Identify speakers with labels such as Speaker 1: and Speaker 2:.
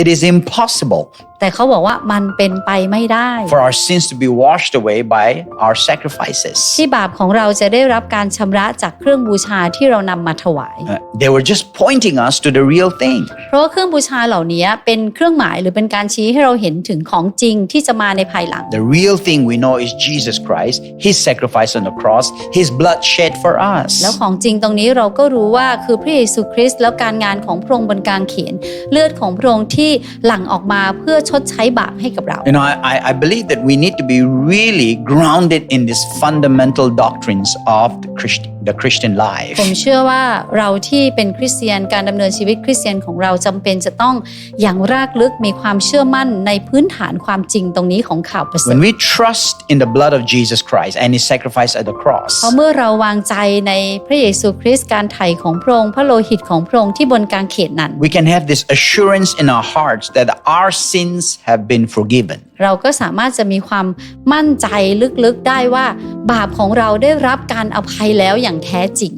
Speaker 1: it is impossible
Speaker 2: แต่เขาบอกว่ามันเป็นไปไม่ได้
Speaker 1: for our sins to be washed away by our sacrifices.
Speaker 2: ที่บาปของเราจะได้รับการชำระจากเครื่องบูชาที่เรานำมาถวาย
Speaker 1: Uh, they were just pointing us to the real thing.
Speaker 2: เพราะว่าเครื่องบูชาเหล่านี้เป็นเครื่องหมายหรือเป็นการชี้ให้เราเห็นถึงของจริงที่จะมาในภายหลัง
Speaker 1: The real thing we know is Jesus Christ, His sacrifice on the cross, His blood shed for us.
Speaker 2: แล้วของจริงตรงนี้เราก็รู้ว่าคือพระเยซูคริสต์แล้วการงานของพระองค์บนกลางเขนเลือดของพระองค์ที่หลั่งออกมาเพื่อชดใช้บาปให้กับเรา
Speaker 1: You know, I, I- I believe that we need to be really grounded in these fundamental doctrines of the Christian, the Christian life.
Speaker 2: ผมเชื่อว่าเราที่เป็นคริสเตียนการดำเนินชีวิตคริสเตียนของเราจำเป็นจะต้องอย่างรากลึกมีความเชื่อมั่นในพื้นฐานความจริงตรงนี้ของข่าวประเสริฐ
Speaker 1: When we trust in the blood of Jesus Christ and His sacrifice at the cross,
Speaker 2: เพราะเมื่อเราวางใจในพระเยซูคริสต์การไถ่ของพระองค์พระโลหิตของพระองค์ที่บนกลางเขนนั้น
Speaker 1: we can have this assurance in our hearts that our sins have been forgiven.
Speaker 2: เราก็สามารถจะมีความมั่นใจลึกๆได้ว่า บาปของเราได้รับการอภัยแล้วอย่างแท้จริง